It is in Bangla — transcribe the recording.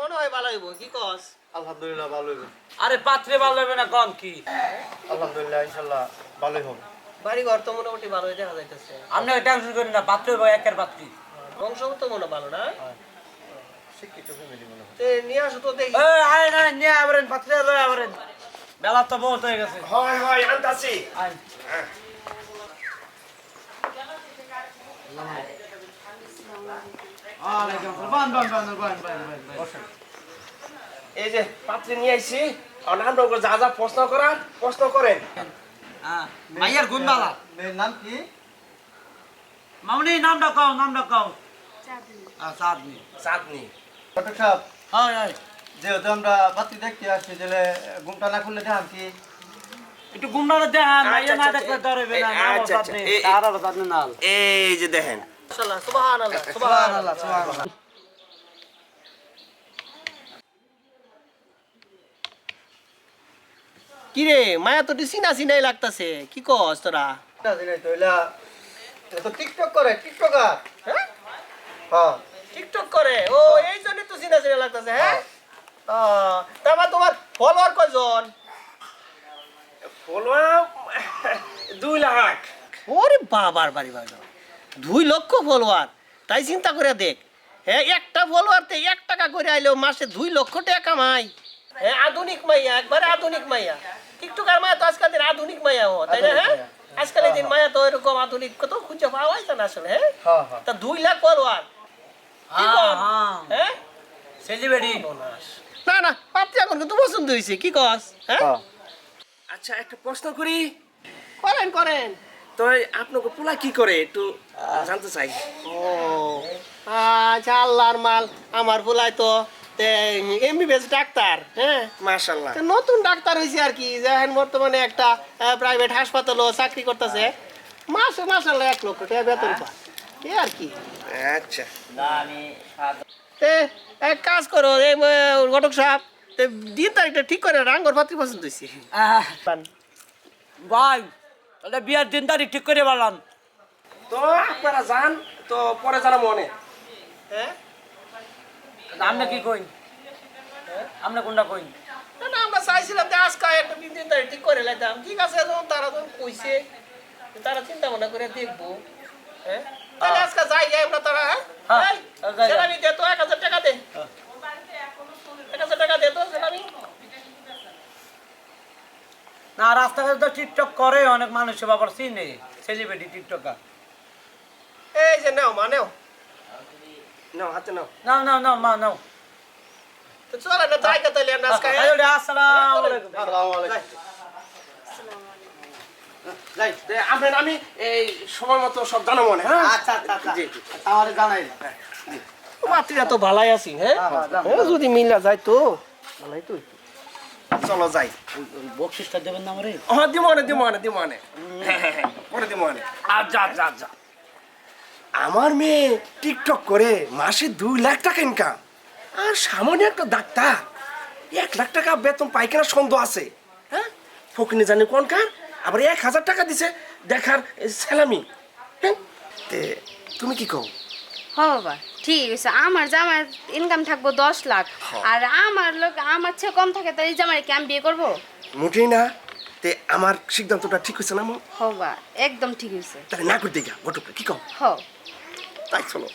মনে হয় ভালো হইব কি কস? আলহামদুলিল্লাহ আরে পাত্রে ভালো হবে না কম কি? আলহামদুলিল্লাহ ইনশাল্লাহ ভালোই হবে। বাড়ি ঘর তো মোটামুটি ভালোই দেখা যাইতেছে। আপনাকে টেনশন করেন না পাত্র ভাই একের পাত্রী। বংশ তো মনে ভালো না? শিক্ষিত ফ্যামিলি মনে হয়। তে নিয়ে আসো তো দেখি। এই আয় না নিয়ে আবরেন পাত্রে লয় আবরেন বেলা তো বহুত হয়ে গেছে। হয় হয় আনতাছি। আয়। এই যে পাত্রে নিয়ে আইছি ওকে যা যা প্রশ্ন করার প্রশ্ন করেন। হ্যাঁ মাইয়ার গুণ বালা নাম কি? মামনি নামটা কও নামটা কও আচ্ছা আপনি চাঁদনি। ডক্টর সাহেব হয় হয়। যেহেতু আমরা বাতি দেখতে আসছি তাহলে ঘুমটা না খুললে দেখান কি? একটু গুন্ডারে দেখান মাইয়া না আচ্ছা, দেখলে আচ্ছা, ধরবে না। না আচ্ছা, আচ্ছা, নাল এই যে দেখেন মাশাআল্লাহ সুবহানাল্লাহ সুবহানাল্লাহ সুবহানাল্লাহ। কি রে মায়া তো চিনা চিনাই লাগতাছে কি কস তোরা? তো এলা এটা তো টিকটক করে টিকটকার হ্যাঁ? হ্যাঁ টিকটক করে ও এই জন্য তো চিনা চিনা লাগতাছে হ্যাঁ? ও, তারপর তোমার ফলোয়ার কয়জন? ফলোয়ার দুই লাখ। ওরে বাবার বাড়ি বাড়ি দুই লক্ষ ফলোয়ার তাই চিন্তা করে দেখ। হ্যাঁ একটা ফলোয়ারতে এক টাকা করে আইলেও মাসে দুই লক্ষ টাকা কামাই। হ্যাঁ আধুনিক মাইয়া একবারে আধুনিক মাইয়া। টিকটকার মায়া তো আজকাল দিন আধুনিক মাইয়া ও তাই না হ্যাঁ। আজকাল দিন মায়া তো এরকম আধুনিক কত খুঁজে পাওয়াই যায় না আসলে হ্যাঁ? হ্যাঁ হ্যাঁ। তা দুই লাখ ফলোয়ার হ্যাঁ কর? হ্যাঁ? হ্যাঁ সেলিব্রিটি না না পাত্রী এখন কিন্তু পছন্দ হয়েছে। কি কস? হ্যাঁ? হ্যাঁ। আচ্ছা একটা প্রশ্ন করি। করেন করেন। তো আপনাকে পোলা কি করে একটু জানতে চাই। ও আচ্ছা আল্লাহর মাল আমার ফুলাই তো এমবিবিএস ডাক্তার হ্যাঁ? মাশাল্লাহ নতুন ডাক্তার হয়েছে আর কি দেখেন বর্তমানে একটা প্রাইভেট হাসপাতালও চাকরি করতেছে। মাসে মাসাল্লাহ এক লক্ষ টাকা বেতন পায়। এই আর কি। আচ্ছা। তে এক কাজ করো এই ঘটক সাহেব তে দিন তারিখটা ঠিক করে রাঙ্গর পাত্রী পছন্দ হয়েছে ভাই তাহলে বিয়ার দিন তারিখ ঠিক করে বললাম তো আপনারা যান তো পরে জানা মনে হ্যাঁ? আপনি কি কইন? আপনি কোনটা কইন? না না আমরা চাইছিলাম যে আজকে একটা দিন দিন তারিখ ঠিক করে লাইতাম। ঠিক আছে যখন তারা যখন কইছে। তারা চিন্তা ভাবনা করে দেখব। হ্যাঁ? তাহলে আজকে যাই যাই আমরা তারা হ্যাঁ? হ্যাঁ, দে তো এক হাজার টাকা দে এক হাজার টাকা দে তো সেলামি না রাস্তাঘাটে তো টিকটক করে অনেক মানুষ বাবার চিনে সেলিব্রিটি টিকটকার এই যে নাও মা নাও। নাও হাতে নাও। নাও নাও নাও মা নাও। তো চলে না তাই কথা লিয়া আজকে হ্যাঁ? হ্যালো আসসালামু আলাইকুম। আসসালামু আলাইকুম। যাই আপনার আমি এই সময় মতো সব জানা মনে হ্যাঁ? আচ্ছা আচ্ছা আচ্ছা। জি, জি। জানাই না। তো ভালাই আছি হ্যাঁ? হ্যাঁ, হ্যাঁ। হ্যাঁ, যদি মিলা যায় তো? ভালাই তো চলো যাই। বকশিসটা দেবেন না আমারে? হ্যাঁ দিব মনে দিব মনে দিব মনে। পরে দিব আর যা যা যা। আমার মেয়ে টিকটক করে মাসে দুই লাখ টাকা ইনকাম আর সামান্য একটা ডাক্তার এক লাখ টাকা বেতন পাইখানা সন্দেহ আছে। হ্যাঁ? ফকিনি জানি কোনকার আবার এক হাজার টাকা দিছে দেখার স্যালামি। হ্যাঁ? তুমি কি কও? হ বাবা। ঠিক আছে আমার জামার ইনকাম থাকব দশ লাখ। আর আমার লোক আমার চেয়ে কম থাকে তাই জামার কি আমি বিয়ে করব? মোটেই না তে আমার সিদ্ধান্তটা ঠিক হয়েছে না মো? হ বাবা একদম ঠিক হয়েছে। তাহলে না করে দেখা ঘটক কি কম? হ। তাই চলো।